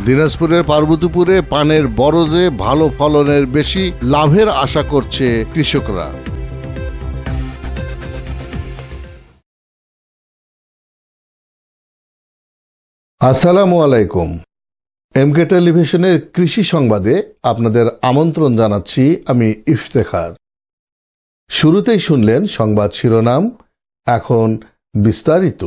দিনাজপুরের পার্বতীপুরে পানের বরজে ভালো ফলনের বেশি লাভের আশা করছে কৃষকরা। আসসালামু আলাইকুম। এমকে টেলিভিশনের কৃষি সংবাদে আপনাদের আমন্ত্রণ জানাচ্ছি আমি ইফতেখার। শুরুতেই শুনলেন সংবাদ শিরোনাম, এখন বিস্তারিত।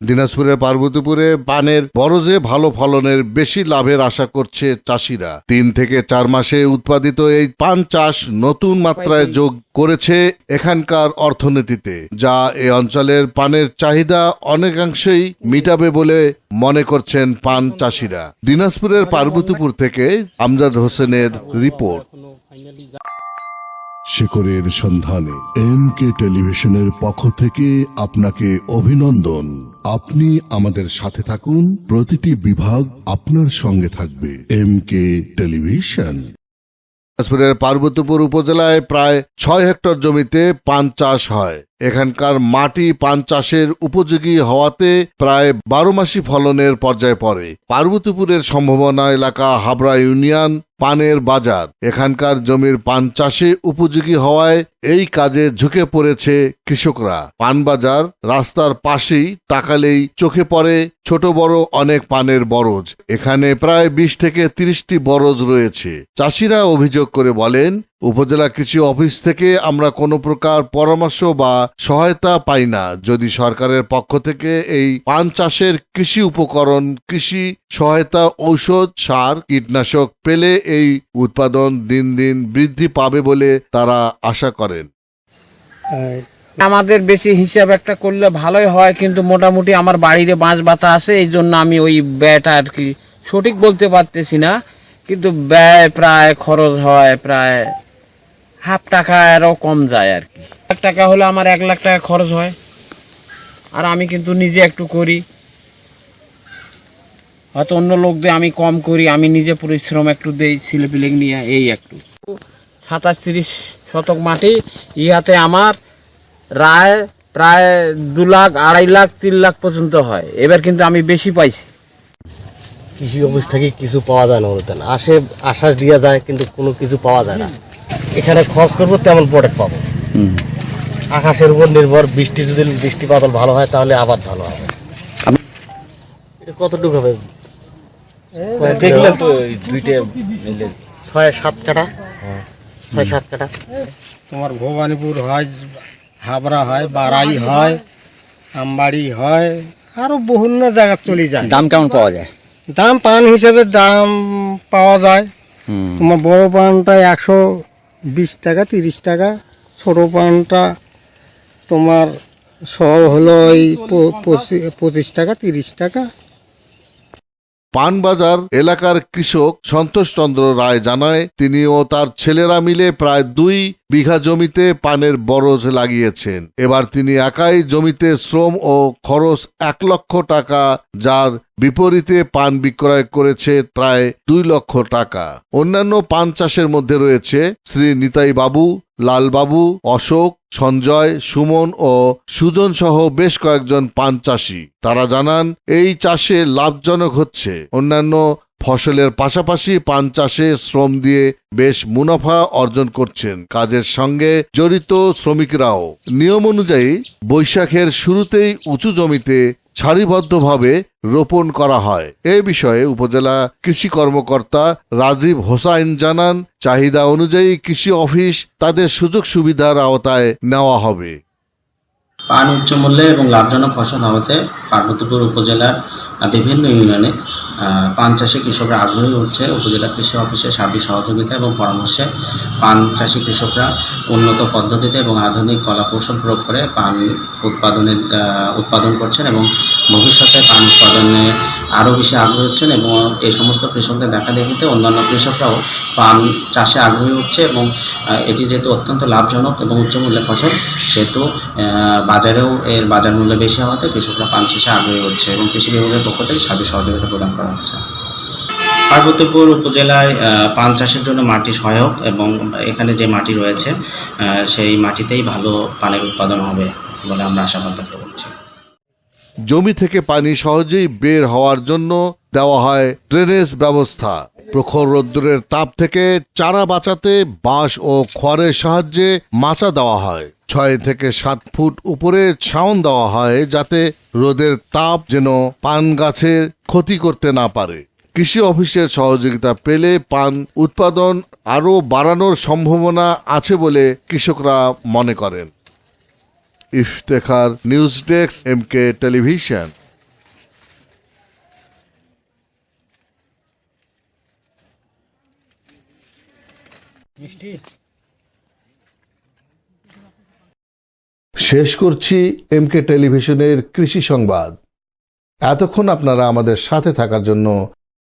দিনাজপুরের পার্বতীপুরে পানের বরজে ভালো ফলনের বেশি লাভের আশা করছে চাষিরা। তিন থেকে চার মাসে উৎপাদিত এই পান চাষ নতুন মাত্রায় যোগ করেছে এখানকার অর্থনীতিতে, যা এ অঞ্চলের পানের চাহিদা অনেকাংশেই মিটাবে বলে মনে করছেন পান চাষিরা। দিনাজপুরের পার্বতীপুর থেকে আমজাদ হোসেনের রিপোর্ট। শেকরের সন্ধানে এম কে টেলিভিশনের পক্ষ থেকে আপনাকে অভিনন্দন। আপনি আমাদের সাথে থাকুন। প্রতিটি বিভাগ আপনার সঙ্গে থাকবে। এম কে টেলিভিশন দিনাজপুরের পার্বতীপুর উপজেলায় প্রায় ছয় হেক্টর জমিতে পান চাষ হয়। এখানকার মাটি পান চাষের উপযোগী হওয়াতে প্রায় বারো মাসি ফলনের পর্যায়ে পড়ে। পার্বতীপুরের সম্ভাবনা এলাকা হাবড়া ইউনিয়ন পানের বাজার। এখানকার জমির পান চাষে উপযোগী হওয়ায় এই কাজে ঝুঁকে পড়েছে কৃষকরা। পান বাজার রাস্তার পাশেই তাকালেই চোখে পড়ে ছোট বড় অনেক পানের বরজ। এখানে প্রায় বিশ থেকে তিরিশটি বরজ রয়েছে। চাষিরা অভিযোগ করে বলেন উপজেলা কৃষি অফিস থেকে আমরা কোনো প্রকার পরামর্শ বা সহায়তা পাই না। যদি সরকারের পক্ষ থেকে এই পান চাষের কৃষি উপকরণ, কৃষি সহায়তা ঔষধ, সার, কীটনাশক পেলে এই উৎপাদন দিন দিন বৃদ্ধি পাবে বলে তারা আশা করেন। আমাদের বেশি হিসাব একটা করলে ভালোই হয়, কিন্তু মোটামুটি আমার বাড়িতে বাঁশ বাতা আছে, এই জন্য আমি ওই ব্যয়টা আর কি সঠিক বলতে পারতেছি না। কিন্তু ব্যয় প্রায় খরচ হয় প্রায় হাফ টাকা আরও কম যায় আর কি। এক টাকা হলে আমার এক লাখ টাকা খরচ হয়। আর আমি কিন্তু নিজে একটু করি। হয়তো অন্য লোক দিয়ে আমি কম করি আমি নিজে পরিশ্রম একটু দেই ছেলেপিলেক নিয়ে এই একটু। সাতাশ তিরিশ শতক মাটি ইহাতে আমার রায় প্রায় দু লাখ আড়াই লাখ তিন লাখ পর্যন্ত হয়। এবার কিন্তু আমি বেশি পাইছি। কৃষি অফিস থেকে কিছু পাওয়া যায় না বলতেন। আসে আশ্বাস দেওয়া যায় কিন্তু কোনো কিছু পাওয়া যায় না। এখানে খরচ করব তেমন প্রোডাক্ট পাবো। আকাশের উপর নির্ভর বৃষ্টি যদি বৃষ্টিপাত ভালো হয় তাহলে আবার ভালো হবে। এটা কতটুকু হবে? দেখলেন তো দুইটা মিলে। ছয় সাত কাটা ছয় সাত কাটা তোমার ভবানীপুর হয় হাবড়া হয় বারাই হয় আমবাড়ি হয় আরও বিভিন্ন জায়গা চলে যায়। দাম কেমন পাওয়া যায়? দাম পান হিসেবে দাম পাওয়া যায়। তোমার বড় পানটা একশো বিশ টাকা, তিরিশ টাকা। ছোট পানটা তোমার সহ হলো ওই পঁচিশ টাকা, তিরিশ টাকা। পানবাজার এলাকার কৃষক সন্তোষচন্দ্র রায় জানায়, তিনি ও তার ছেলেরা মিলে প্রায় দুই বিঘা জমিতে পানের বরজ লাগিয়েছেন। এবার তিনি একাই জমিতে শ্রম ও খরচ এক লক্ষ টাকা, যার বিপরীতে পান বিক্রয় করেছে প্রায় দুই লক্ষ টাকা। অন্যান্য পান চাষের মধ্যে রয়েছে শ্রী নিতাই বাবু লালবাবু, অশোক, সঞ্জয়, সুমন ও সুজন সহ বেশ কয়েকজন পান চাষি। তারা জানান, এই চাষে লাভজনক হচ্ছে। অন্যান্য ফসলের পাশাপাশি পান চাষে শ্রম দিয়ে বেশ মুনাফা অর্জন করছেন। কাজের সঙ্গে জড়িত শ্রমিকরাও। নিয়ম অনুযায়ী বৈশাখের শুরুতেই উঁচু জমিতে সারিবদ্ধভাবে রোপণ করা হয়। এ বিষয়ে উপজেলা কৃষি কর্মকর্তা রাজীব হোসাইন জানান, চাহিদা অনুযায়ী কৃষি অফিস তাদের সুযোগ সুবিধার আওতায় নেওয়া হবে। পান উচ্চ মূল্যে এবং লাভজনক ফসল হওয়াতে পার্বতীপুর উপজেলার বিভিন্ন ইউনিয়নে পান চাষি কৃষকরা আগ্রহী হচ্ছে উপজেলা কৃষি অফিসের সার্বিক সহযোগিতা এবং পরামর্শে পান চাষি কৃষকরা উন্নত পদ্ধতিতে এবং আধুনিক কলা কৌশল প্রয়োগ করে পান উৎপাদনের উৎপাদন করছেন এবং ভবিষ্যতে পান উৎপাদনে আরও বেশি আগ্রহী হচ্ছেন এবং এই সমস্ত কৃষকদের দেখা দেখিতে অন্যান্য কৃষকরাও পান চাষে আগ্রহী হচ্ছে এবং এটি যেহেতু অত্যন্ত লাভজনক এবং উচ্চমূল্যের ফসল, সেহেতু বাজারেও এর বাজার মূল্য বেশি হওয়াতে কৃষকরা পান চাষে আগ্রহী হচ্ছে এবং কৃষি বিভাগের পক্ষ থেকে সার্বিক সহযোগিতা প্রদান করা হচ্ছে। পার্বতীপুর উপজেলায় পান চাষের জন্য মাটি সহায়ক এবং এখানে যে মাটি রয়েছে সেই মাটিতেই ভালো পানের উৎপাদন হবে বলে আমরা আশাবাদ ব্যক্ত করছি। জমি থেকে পানি সহজেই বের হওয়ার জন্য দেওয়া হয় ড্রেনেজ ব্যবস্থা। প্রখর রোদ্দুরের তাপ থেকে চারা বাঁচাতে বাঁশ ও খড়ের সাহায্যে মাচা দেওয়া হয়। ছয় থেকে সাত ফুট উপরে ছাউন দেওয়া হয় যাতে রোদের তাপ যেন পান গাছের ক্ষতি করতে না পারে। কৃষি অফিসের সহযোগিতা পেলে পান উৎপাদন আরও বাড়ানোর সম্ভাবনা আছে বলে কৃষকরা মনে করেন। Iftekhar news desk M K television. শেষ করছি এম কে টেলিভিশনের কৃষি সংবাদ। এতক্ষণ আপনারা আমাদের সাথে থাকার জন্য